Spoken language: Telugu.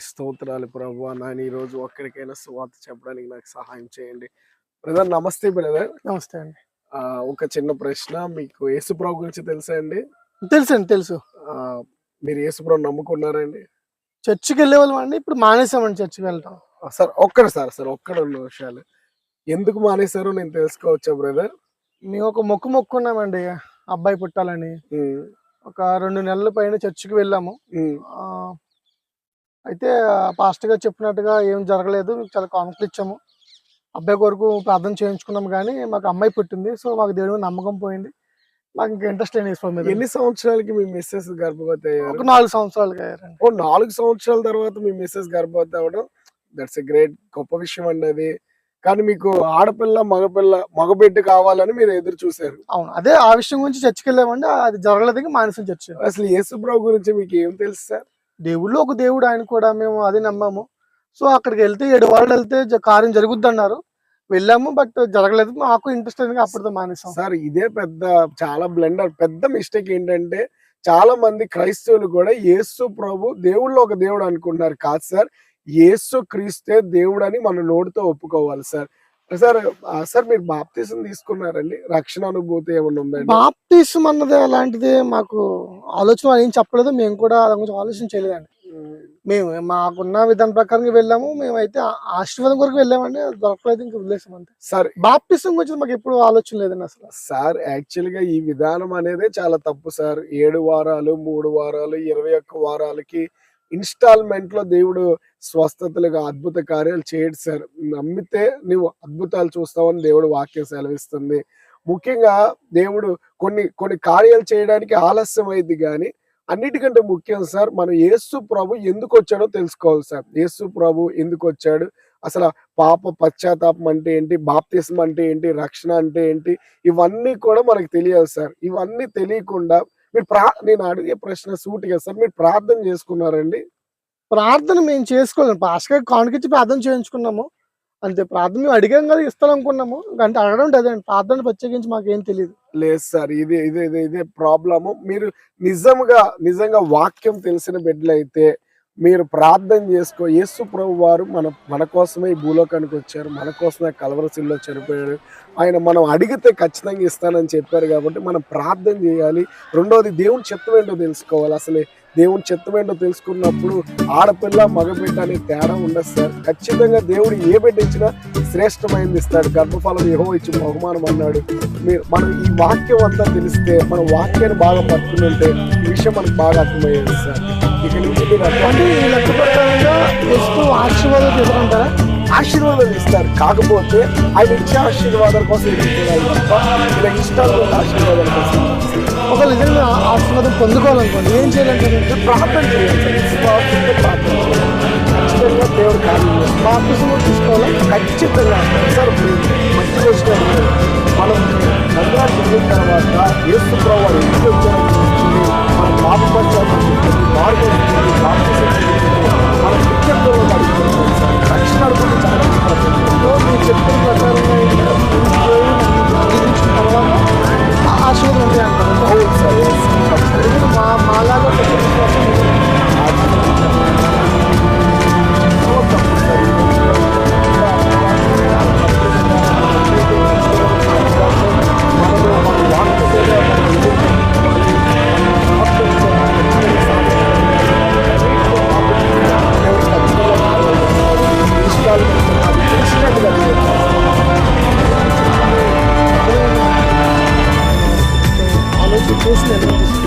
స్తోత్రాలు ప్రభు నాయన ఈ రోజు ఒక్కడికైనా సువార్త చెప్పడానికి నాకు సహాయం చేయండి. బ్రదర్ నమస్తే బ్రదర్. నమస్తే అండి. ఒక చిన్న ప్రశ్న. మీకు యేసుప్రభు గురించి తెలుసా అండి? తెలుసు అండి తెలుసు. మీరు యేసుప్రభు నమ్ముకున్నారండి చర్చికి వెళ్ళే వాళ్ళం అండి ఇప్పుడు మానేసామండి చర్చికి వెళ్ళటం. సార్ ఒక్కడ సార్ సార్ ఒక్కడ రెండు నిమిషాలు ఎందుకు మానేశారో నేను తెలుసుకోవచ్చా బ్రదర్? మేము ఒక మొక్కు మొక్కున్నామండి అబ్బాయి పుట్టాలని. ఒక రెండు నెలల పైన చర్చికి వెళ్ళాము. అయితే పాస్టర్ గారు చెప్పినట్టుగా ఏం జరగలేదు. మీకు చాలా కాన్ఫిడెంట్ ఇచ్చాము. అబ్బాయి కొరకు ప్రార్థన చేయించుకున్నాం కానీ మాకు అమ్మాయి పుట్టింది. సో మాకు దేవుడి నమ్మకం పోయింది. మాకు ఇంకా ఇంట్రెస్ట్ లేని ఇష్టం మీద. ఎన్ని సంవత్సరాలకి మీ మిస్సెస్ గర్భవతి అయ్యారు? ఒక నాలుగు సంవత్సరాలుగా అయ్యారండి. ఓ నాలుగు సంవత్సరాల తర్వాత మీ మిస్సెస్ గర్భవతి అవ్వడం దట్స్ ఎ గ్రేట్ గొప్ప విషయం అండి అది. కానీ మీకు ఆడపిల్ల మగపిల్ల మగబిడ్డ కావాలని మీరు ఎదురు చూశారు. అవును. అదే ఆ విషయం గురించి చర్చికి వెళ్ళామండి అది జరగలేదు ఇంకా మానేసం చర్చ అసలు యేసుప్రభు గురించి మీకు ఏం తెలుసు సార్? దేవుళ్ళు ఒక దేవుడు ఆయన కూడా మేము అది నమ్మాము. సో అక్కడికి వెళ్తే ఏడు వాళ్ళు వెళ్తే కార్యం జరుగుద్ది అన్నారు వెళ్ళాము బట్ జరగలేదు. మాకు ఇంట్రెస్ట్ అనేది అప్పటితో మానేసాం. సార్ ఇదే పెద్ద చాలా బ్లెండర్ పెద్ద మిస్టేక్ ఏంటంటే చాలా మంది క్రైస్తవులు కూడా యేసు ప్రభు దేవుళ్ళు ఒక దేవుడు అనుకుంటున్నారు. కాదు సార్ యేసు క్రీస్తే దేవుడు అని మన నోటితో ఒప్పుకోవాలి సార్. సార్ సార్ మీరు బాప్తీసం తీసుకున్నారండి. రక్షణ అనుభూతి ఏమన్నా ఉందండి బాప్తిసం అన్నది అలాంటిది మాకు ఆలోచన ఏం చెప్పలేదు. మేము కూడా దాని గురించి ఆలోచన చేయలేదండి. మేము మాకున్న విధానం ప్రకారం వెళ్ళాము. మేమైతే ఆశీర్వాదం కొరకు వెళ్ళామండి. దొరకలేదు ఇంకా వదిలేసాం అంతే. సార్ బాప్తిసం గురించి మాకు ఎప్పుడు ఆలోచన లేదండి అసలు. సార్ యాక్చువల్గా ఈ విధానం అనేది చాలా తప్పు సార్. ఏడు వారాలు మూడు వారాలు ఇరవై ఒక్క వారాలకి ఇన్స్టాల్మెంట్లో దేవుడు స్వస్థతలుగా అద్భుత కార్యాలు చేయడు సార్ నమ్మితే నువ్వు అద్భుతాలు చూస్తావని దేవుడు వాక్యం సెలవిస్తుంది. ముఖ్యంగా దేవుడు కొన్ని కొన్ని కార్యాలు చేయడానికి ఆలస్యం అయింది కానీ అన్నిటికంటే ముఖ్యం సార్ మనం యేసు ప్రభు ఎందుకు వచ్చాడో తెలుసుకోవాలి సార్. యేసు ప్రభు ఎందుకు వచ్చాడు అసలు పాప పశ్చాత్తాపం అంటే ఏంటి? బాప్తిసం అంటే ఏంటి? రక్షణ అంటే ఏంటి? ఇవన్నీ కూడా మనకు తెలియాలి సార్. ఇవన్నీ తెలియకుండా మీరు ప్రా నేను అడిగే ప్రశ్న సూటిగా సార్ మీరు ప్రార్థన చేసుకున్నారండి. ప్రార్థన మేము చేసుకోలేము పాస్గా కానుకిచ్చి ప్రార్థన చేయించుకున్నాము. అంతే ప్రార్థన మేము అడిగాం కదా ఇస్తామనుకున్నాము అంటే అడగడం అదే ప్రార్థన ప్రత్యేకించి మాకేం తెలియదు లేదు సార్ ఇదే ఇదే ఇదే ఇదే ప్రాబ్లము. మీరు నిజంగా నిజంగా వాక్యం తెలిసిన బిడ్డలైతే మీరు ప్రార్థన చేసుకో. యేసు ప్రభు వారు మన మన కోసమే ఈ భూలోకానికి వచ్చారు. మన కోసమే కలవరసిల్లో చనిపోయాడు ఆయన మనం అడిగితే ఖచ్చితంగా ఇస్తానని చెప్పారు కాబట్టి మనం ప్రార్థన చేయాలి. రెండవది దేవుని చిత్తం ఏంటో తెలుసుకోవాలి. అసలే దేవుని చిత్తం ఏంటో తెలుసుకున్నప్పుడు ఆడపిల్ల మగబిడ్డ అనే తేడా ఉండదు సార్. ఖచ్చితంగా దేవుడు ఏ బిడ్డ ఇచ్చినా శ్రేష్టమైనది ఇస్తాడు. గర్భఫలం ఏహో ఇచ్చి బహుమానం అన్నాడు. మీరు మనం ఈ వాక్యం అంతా తెలిస్తే మన వాక్యాన్ని బాగా పట్టుకుని ఉంటే ఈ విషయం మనకు బాగా అర్థమయ్యేది సార్. అంటే ఈ లెక్క ప్రకారంగా ఎస్తూ ఆశీర్వాదం తీసుకుంటారా? ఆశీర్వాదం ఇస్తారు. కాకపోతే ఆయన ఇచ్చే ఆశీర్వాదాల కోసం ఇలా ఇష్టాలు ఆశీర్వాదాల కోసం ఒక నిజంగా ఆశీర్వాదం పొందుకోవాలనుకోండి ఏం చేయాలంటే? ప్రార్థన చేయాలి. ప్రార్థన చేయాలి ఖచ్చితంగా దేవుడు కార్యం చేస్తాడు. బాప్తిసం తీసుకోవాలా? ఖచ్చితంగా. ఆలోచన చూసి నిర్ణయం తీసుకుంటాను తర్వాత